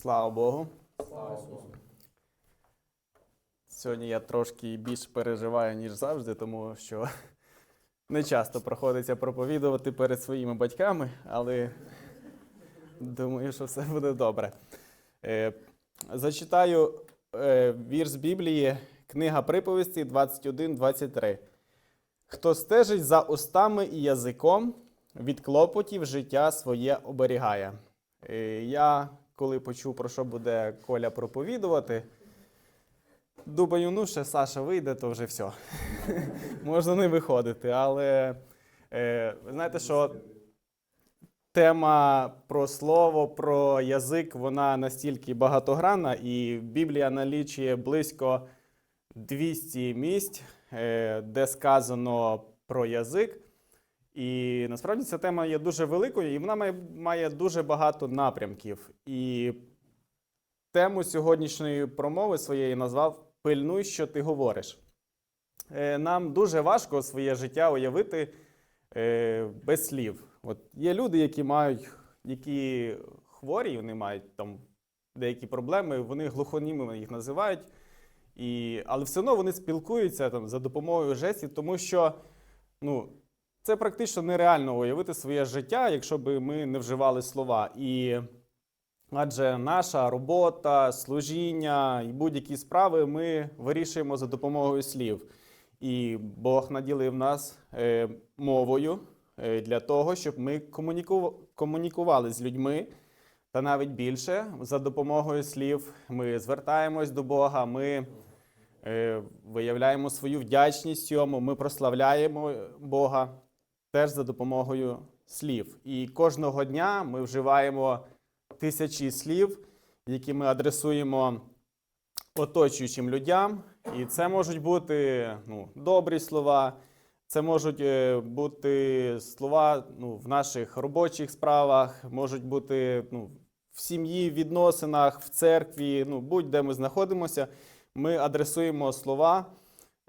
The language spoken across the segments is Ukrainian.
Слава Богу. Слава Ісусу. Сьогодні я трошки більш переживаю, ніж завжди, тому що не часто приходиться проповідувати перед своїми батьками, але думаю, що все буде добре. Е, Зачитаю е, вірш Біблії, книга приповісті 21-23. Хто стежить за устами і язиком, від клопотів життя своє оберігає. Е, Я, коли почув, про що буде Коля проповідувати, думаю, ну ще Саша вийде, то вже все. Можна не виходити. Але е, знаєте, що тема про слово, про язик, вона настільки багатогранна, і Біблія налічує близько 200 місць, е, де сказано про язик. І насправді ця тема є дуже великою, і вона має, має дуже багато напрямків. І тему сьогоднішньої промови своєї назвав Пильнуй, що ти говориш. Е, Нам дуже важко своє життя уявити е, без слів. От є люди, які мають, які хворі, вони мають там деякі проблеми, вони глухонімими їх називають. І, але все одно вони спілкуються там, за допомогою жестів, тому що ну, це практично нереально уявити своє життя, якщо б ми не вживали слова. І адже наша робота, служіння і будь-які справи ми вирішуємо за допомогою слів. І Бог наділив нас е, мовою е, для того, щоб ми комуніку- комунікували з людьми. Та навіть більше за допомогою слів ми звертаємось до Бога, ми е, виявляємо свою вдячність йому, ми прославляємо Бога теж за допомогою слів. І кожного дня ми вживаємо тисячі слів, які ми адресуємо оточуючим людям. І це можуть бути ну, добрі слова, це можуть е, бути слова ну, в наших робочих справах, можуть бути ну, в сім'ї, в відносинах, в церкві, ну, будь-де ми знаходимося. Ми адресуємо слова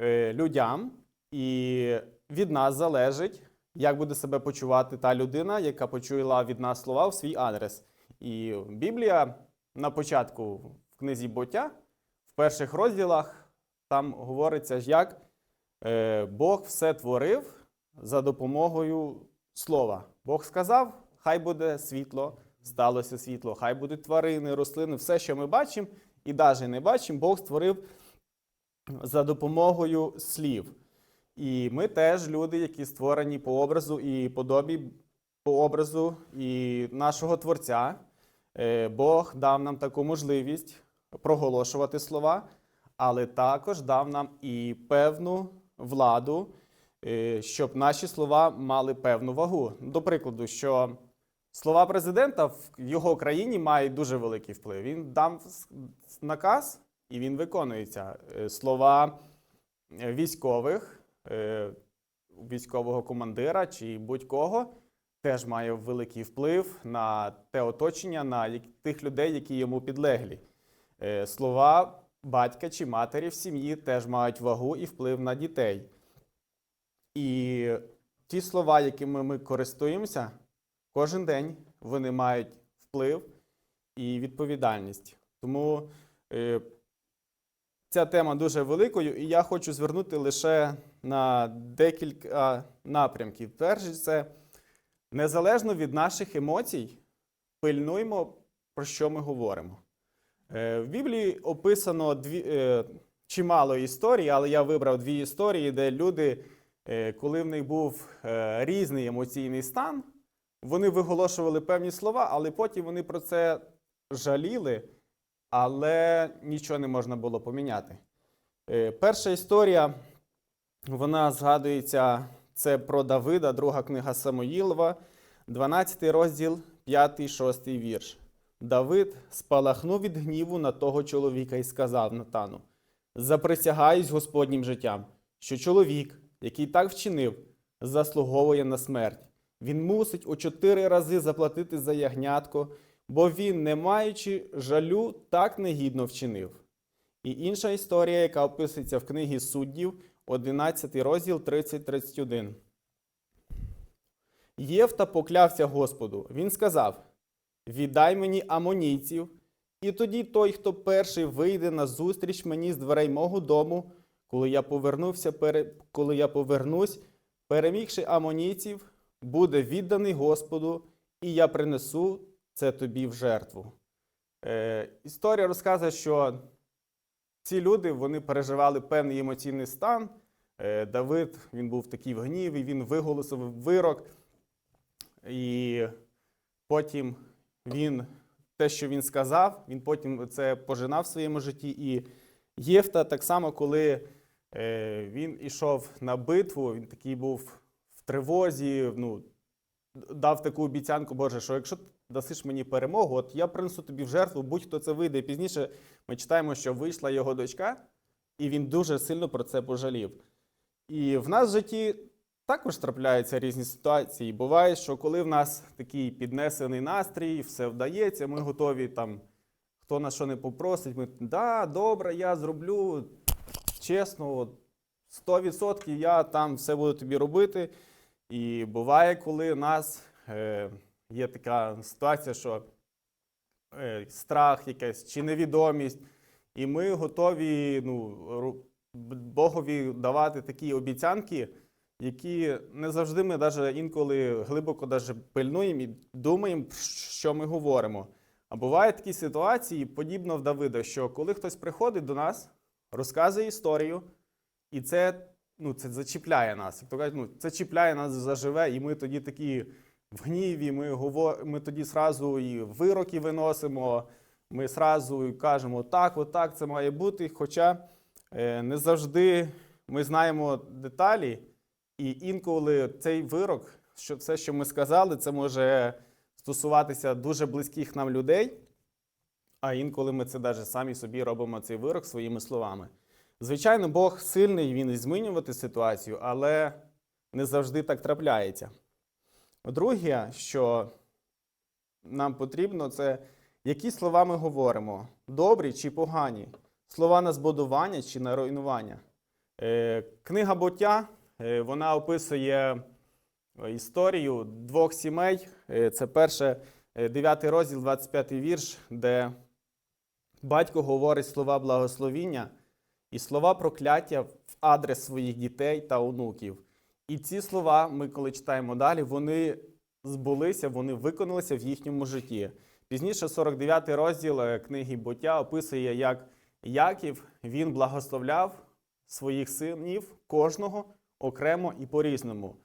е, людям, і від нас залежить, як буде себе почувати та людина, яка почула від нас слова в свій адрес. І Біблія на початку в книзі буття, в перших розділах, там говориться, як е, Бог все творив за допомогою слова. Бог сказав, хай буде світло, сталося світло, хай будуть тварини, рослини, все, що ми бачимо, і навіть не бачимо, Бог створив за допомогою слів. І ми теж люди, які створені по образу і подобі по образу і нашого Творця. Е, Бог дав нам таку можливість проголошувати слова, але також дав нам і певну владу, е, щоб наші слова мали певну вагу. До прикладу, що слова президента в його країні мають дуже великий вплив. Він дав наказ і він виконується. Е, Слова військових, військового командира чи будь-кого теж має великий вплив на те оточення, на тих людей, які йому підлеглі. Е, Слова батька чи матері в сім'ї теж мають вагу і вплив на дітей. І ті слова, якими ми користуємося, кожен день вони мають вплив і відповідальність. Тому е, ця тема дуже великою, і я хочу звернути лише на декілька напрямків. Перший це незалежно від наших емоцій, пильнуймо, про що ми говоримо. Е, В Біблії описано дві, е, чимало історій, але я вибрав дві історії, де люди, е, коли в них був різний емоційний стан, вони виголошували певні слова, але потім вони про це жаліли, але нічого не можна було поміняти. Перша історія, вона згадується, це про Давида, друга книга Самоїлова, 12 розділ, 5-6 вірш. Давид спалахнув від гніву на того чоловіка і сказав Натану: Заприсягаюсь Господнім життям, що чоловік, який так вчинив, заслуговує на смерть. Він мусить у чотири рази заплатити за ягнятко, бо він, не маючи жалю, так негідно вчинив. І інша історія, яка описується в книгі суддів, 11 розділ 30-31. Євта поклявся Господу. Він сказав: Віддай мені амонійців, І тоді той, хто перший вийде на зустріч мені з дверей мого дому, коли я повернувся, коли я повернусь, перемігши амонійців, буде відданий Господу, і я принесу це тобі в жертву. Е, історія розказує, що ці люди вони переживали певний емоційний стан. Е, Давид він був такий в гніві, він виголосив вирок. І потім він те, що він сказав, він потім це пожинав в своєму житті. І Єфта, так само, коли е, він ішов на битву, він такий був в тривозі, ну, дав таку обіцянку, Боже, що якщо дасиш мені перемогу, от я принесу тобі в жертву, будь-хто це вийде. Пізніше ми читаємо, що вийшла його дочка, і він дуже сильно про це пожалів. І в нас в житті також трапляються різні ситуації. Буває, що коли в нас такий піднесений настрій, все вдається, ми готові там, хто на що не попросить, ми да, добре, я зроблю чесно, от, 100% я там все буду тобі робити. І буває, коли нас е, є така ситуація, що е, страх якийсь чи невідомість, і ми готові ну, Богові давати такі обіцянки, які не завжди ми навіть інколи глибоко даже пильнуємо і думаємо, що ми говоримо. А бувають такі ситуації, подібно в Давида, що коли хтось приходить до нас, розказує історію, і це, ну, це зачіпляє нас. Як ну, це чіпляє нас заживе, і ми тоді такі в гніві, ми, говор... ми тоді сразу і вироки виносимо, ми сразу кажемо, так, отак це має бути. Хоча е, не завжди ми знаємо деталі, і інколи цей вирок, що все, що ми сказали, це може стосуватися дуже близьких нам людей, а інколи ми це навіть самі собі робимо цей вирок своїми словами. Звичайно, Бог сильний, він і змінювати ситуацію, але не завжди так трапляється. Друге, що нам потрібно, це які слова ми говоримо: добрі чи погані, слова на збудування чи на руйнування. Е, Книга буття е, вона описує е, історію двох сімей. Це перше, 9 розділ, 25 вірш, де батько говорить слова благословіння і слова прокляття в адрес своїх дітей та онуків. І ці слова, ми коли читаємо далі, вони збулися, вони виконалися в їхньому житті. Пізніше 49 розділ е, книги Буття описує, як Яків він благословляв своїх синів кожного окремо і по-різному.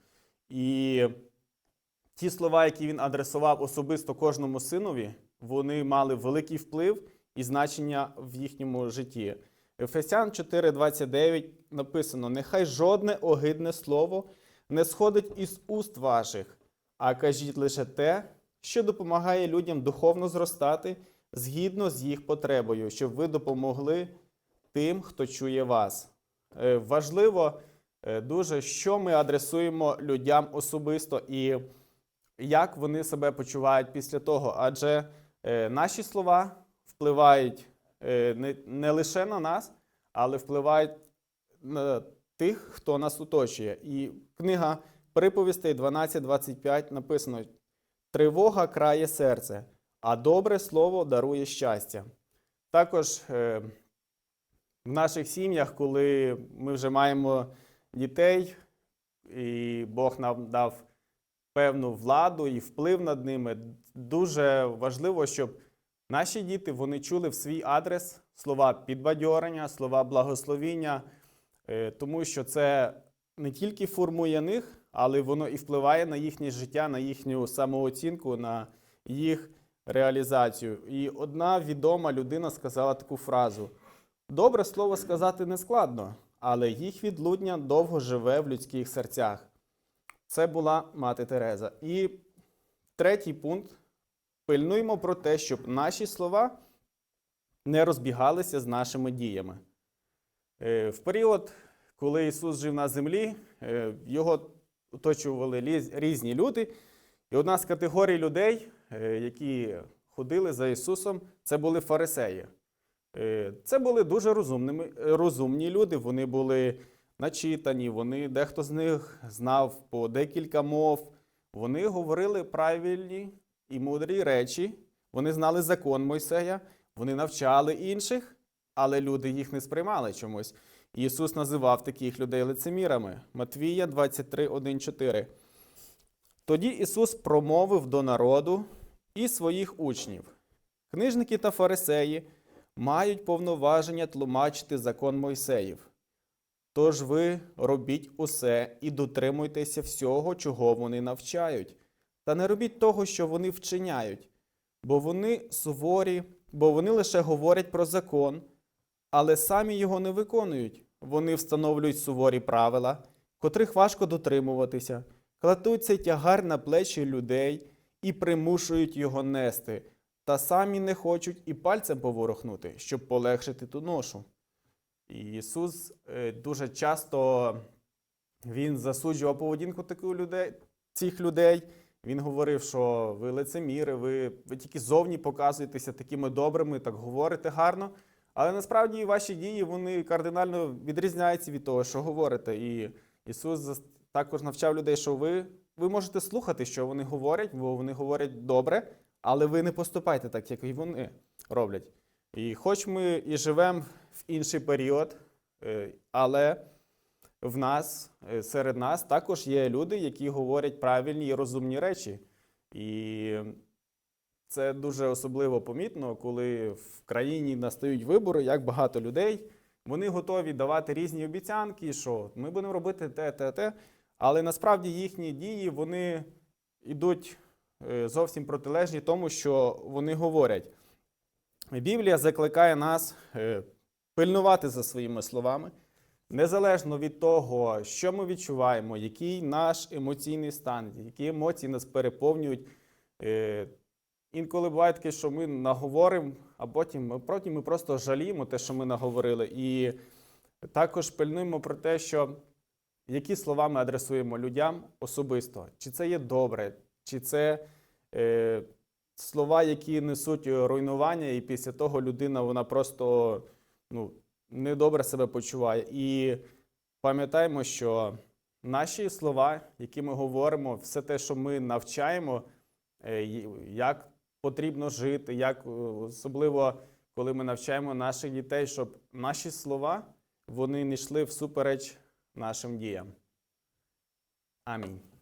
І ті слова, які він адресував особисто кожному синові, вони мали великий вплив і значення в їхньому житті. Ефесян 4:29 написано: Нехай жодне огидне слово не сходить із уст ваших, а кажіть лише те, що допомагає людям духовно зростати згідно з їх потребою, щоб ви допомогли тим, хто чує вас. Е, Важливо е, дуже, що ми адресуємо людям особисто і як вони себе почувають після того. Адже е, наші слова впливають не лише на нас, але впливають на тих, хто нас оточує. І книга приповістей 12.25 написано: Тривога крає серце, а добре слово дарує щастя. Також е, в наших сім'ях, коли ми вже маємо дітей, і Бог нам дав певну владу і вплив над ними, дуже важливо, щоб наші діти вони чули в свій адрес слова підбадьорення, слова благословіння, е, тому що це не тільки формує них, але воно і впливає на їхнє життя, на їхню самооцінку, на їх реалізацію. І одна відома людина сказала таку фразу: добре слово сказати не складно, але їх відлудня довго живе в людських серцях. Це була мати Тереза. І третій пункт: пильнуймо про те, щоб наші слова не розбігалися з нашими діями. Е, В період, коли Ісус жив на землі, е, його оточували різні люди. І одна з категорій людей, е, які ходили за Ісусом, це були фарисеї. Це були дуже розумними, розумні люди. Вони були начитані, вони, дехто з них знав по декілька мов. Вони говорили правильні і мудрі речі. Вони знали закон Мойсея, Вони навчали інших, але люди їх не сприймали чомусь. Ісус називав таких людей лицемірами. Матвія 23, 1, 4. Тоді Ісус промовив до народу і своїх учнів. Книжники та фарисеї мають повноваження тлумачити закон Мойсеїв. Тож ви робіть усе і дотримуйтеся всього, чого вони навчають, та не робіть того, що вони вчиняють, бо вони суворі, бо вони лише говорять про закон, але самі його не виконують. Вони встановлюють суворі правила, котрих важко дотримуватися, кладуть цей тягар на плечі людей і примушують його нести, та самі не хочуть і пальцем поворухнути, щоб полегшити ту ношу. І Ісус е, дуже часто він засуджував поведінку таких людей, цих людей. Він говорив, що ви лицеміри, ви, ви тільки зовні показуєтеся такими добрими, так говорите гарно. Але насправді ваші дії вони кардинально відрізняються від того, що говорите. І Ісус також навчав людей, що ви, ви можете слухати, що вони говорять, бо вони говорять добре, але ви не поступайте так, як і вони роблять. І хоч ми і живемо в інший період, е, але в нас, е, серед нас також є люди, які говорять правильні і розумні речі. І це дуже особливо помітно, коли в країні настають вибори, як багато людей. Вони готові давати різні обіцянки, що ми будемо робити те, те, те. Але насправді їхні дії вони йдуть е, зовсім протилежні тому, що вони говорять. Біблія закликає нас е, пильнувати за своїми словами, незалежно від того, що ми відчуваємо, який наш емоційний стан, які емоції нас переповнюють. Е, Інколи буває таке, що ми наговоримо, а потім, потім ми просто жаліємо те, що ми наговорили. І також пильнуємо про те, що які слова ми адресуємо людям особисто. Чи це є добре, чи це е, слова, які несуть руйнування, і після того людина вона просто ну, недобре себе почуває. І пам'ятаємо, що наші слова, які ми говоримо, все те, що ми навчаємо, е, як потрібно жити, як е, особливо коли ми навчаємо наших дітей, щоб наші слова вони не йшли всупереч нашим діям. Амінь.